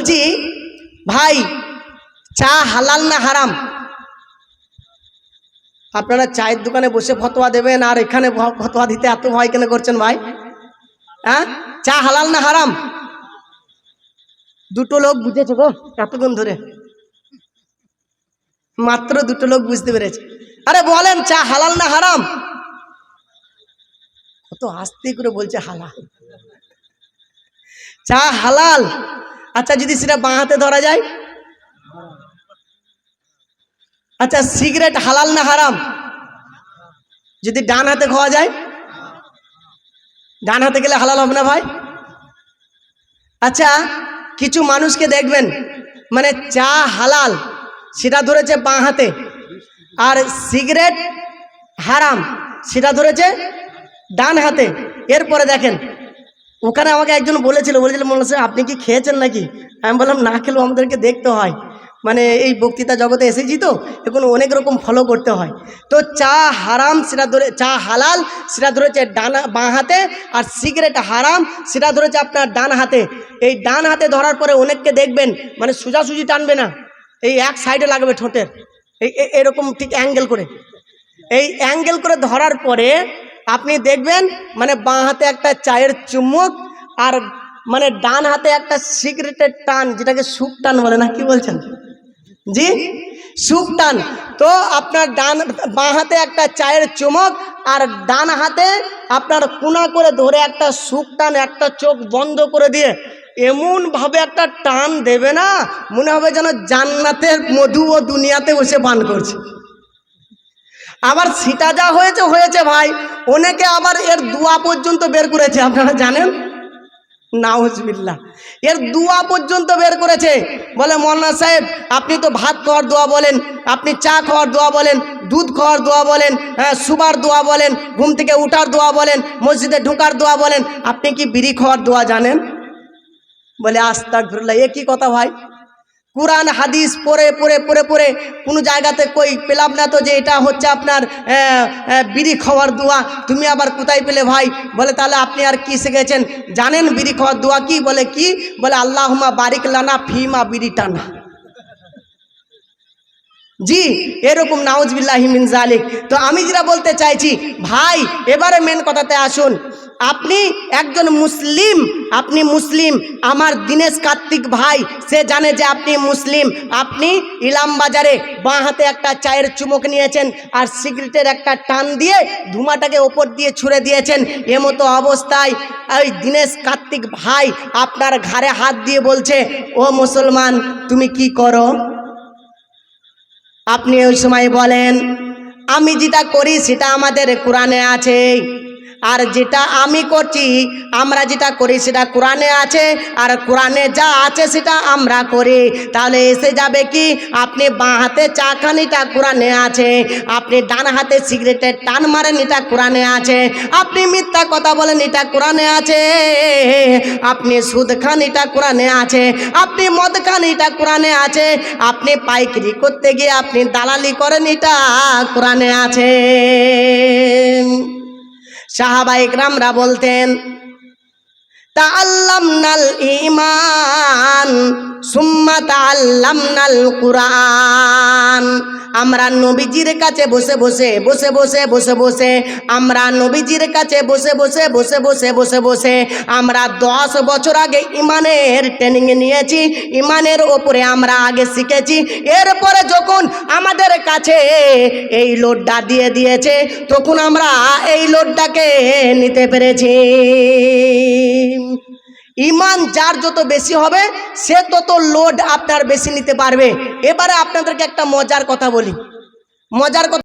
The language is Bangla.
বলছি, ভাই, চা হালাল না হারাম? আপনারা চায়ের দোকানে বসে ফতোয়া দেবেন, আর এখানে ফতোয়া দিতে এত ভয় কেন করছেন ভাই? হ্যাঁ? চা হালাল না হারাম? দুটো লোক বুঝেছে গো, এতক্ষণ ধরে। মাত্র দুটো লোক বুঝতে পেরেছে। আরে বলেন, চা হালাল না হারাম? কত আস্তে করে বলছে হালাল। চা হালাল? আচ্ছা যদি সেটা বাঁ হাতে ধরা যায়? আচ্ছা সিগারেট হালাল না হারাম? যদি ডান হাতে খাওয়া যায়? ডান হাতে গেলে হালাল হবে না ভাই? আচ্ছা কিছু মানুষকে দেখবেন মানে চা হালাল, সেটা ধরেছে বাঁ হাতে। আর সিগারেট হারাম, সেটা ধরেছে ডান হাতে। এরপরে দেখেন ওখানে আমাকে একজন বলেছিল বলেছিল মনে হচ্ছে আপনি কি খেয়েছেন নাকি? আমি বললাম, না খেলেও আমাদেরকে দেখতে হয়। মানে এই বক্তৃতা জগতে এসেছি তো, এখন অনেক রকম ফলো করতে হয়। তো চা হারাম সেটা ধরে, চা হালাল সেটা ধরেছে ডান, বাঁ হাতে, আর সিগারেট হারাম সেটা ধরেছে আপনার ডান হাতে। এই ডান হাতে ধরার পরে অনেককে দেখবেন মানে সোজাসুজি টানবে না। এই এক সাইডে লাগবে ঠোঁটের। এই এরকম ঠিক অ্যাঙ্গেল করে। এই অ্যাঙ্গেল করে ধরার পরে আপনি দেখবেন মানে বাঁ হাতে একটা চায়ের চুম্বক আর মানে ডান হাতে একটা সিগারেটের টান, যেটাকে সুপ টান বলে না, কি বলছেন? জি? সুপ টান। তো আপনার ডান, বাঁ হাতে একটা চায়ের চুমক আর ডান হাতে আপনার কোনা করে ধরে একটা সুপ টান, একটা চোখ বন্ধ করে দিয়ে এমন ভাবে একটা টান দেবে না, মনে হবে যেন জান্নাতের মধু ও দুনিয়াতে বসে পান করছে। আবার সেটা যা হয়েছে হয়েছে ভাই। অনেকে আবার এর দুয়া পর্যন্ত বের করেছে, আপনারা জানেন? নাউজবিল্লা এর দুয়া পর্যন্ত বের করেছে। বলে মন্না সাহেব, আপনি তো ভাত খাওয়ার দোয়া বলেন, আপনি চা খাওয়ার দোয়া বলেন, দুধ খাওয়ার দোয়া বলেন হ্যাঁ সুবার দোয়া বলেন, ঘুম থেকে উঠার দোয়া বলেন, মসজিদে ঢোকার দোয়া বলেন, আপনি কি বিড়ি খাওয়ার দোয়া জানেন? বলে আস্তাক ফিরুল্লাহ এ কি কথা ভাই? কোরআন, হাদিস পড়ে পড়ে পড়ে পড়ে কোনো জায়গাতে কই পেলাম না তো যে এটা হচ্ছে আপনার বিড়ি খাওয়ার দোয়া। তুমি আবার কোথায় পেলে ভাই? বলে তাহলে আপনি আর কি শিখেছেন? জানেন বিড়ি খাওয়ার দোয়া কি? বলে কি? বলে আল্লাহমা বারিক লানা ফিমা বিড়ি টানা জি, এরকম, নাউজবিল্লাহি মিন জালিক তো আমি যেটা বলতে চাইছি, ভাই, এবারে মেন কথাতে আসুন। আপনি একজন মুসলিম, আপনি মুসলিম। আমার দীনেশ কার্তিক ভাই, সে জানে যে আপনি মুসলিম। আপনি ইলাম বাজারে বাঁ হাতে একটা চায়ের চুমুক নিয়েছেন আর সিগারেটের একটা টান দিয়ে ধুমাটাকে ওপর দিয়ে ছুঁড়ে দিয়েছেন। এমতো অবস্থায় ওই দীনেশ কার্তিক ভাই আপনার ঘাড়ে হাত দিয়ে বলছে, ও মুসলমান, তুমি কি করো? আপনি ওই সময় বলেন, আমি যেটা করি সেটা আমাদের কোরআনে আছে। আর যেটা আমি করছি, আমরা যেটা করি সেটা কোরআনে আছে, আর কোরআনে যা আছে সেটা আমরা করি। তাহলে এসে যাবে কি? আপনি বাঁ হাতে চা খান এটা কোরআনে আছে, আপনি ডান হাতে সিগারেটের টান মারেন এটা কোরআনে আছে, আপনি মিথ্যা কথা বলেন এটা কোরআনে আছে, আপনি সুদ খান এটা কোরআনে আছে, আপনি মদ খান এটা কোরআনে আছে, আপনি পাইকারি করতে গিয়ে আপনি দালালি করেন এটা কোরআনে আছে। সাহাবা ইকরামরা বলতেন তাল্লামনাল ইমান সুম্মা তাল্লামনাল কুরআন। আমরা নবীজির কাছে বসে বসে বসে বসে বসে বসে, আমরা নবীজির কাছে বসে বসে বসে বসে বসে বসে, আমরা দশ বছর আগে ইমানের ট্রেনিং নিয়েছি, ইমানের ওপরে আমরা আগে শিখেছি, এরপরে যখন আমাদের কাছে এই লোডটা দিয়ে দিয়েছে, তখন আমরা এই লোডটাকে নিতে পেরেছি। ইমান যার যত বেশি হবে, সে তত লোড আপনার বেশি নিতে পারবে। এবারে আপনাদেরকে একটা মজার কথা বলি। মজার কথা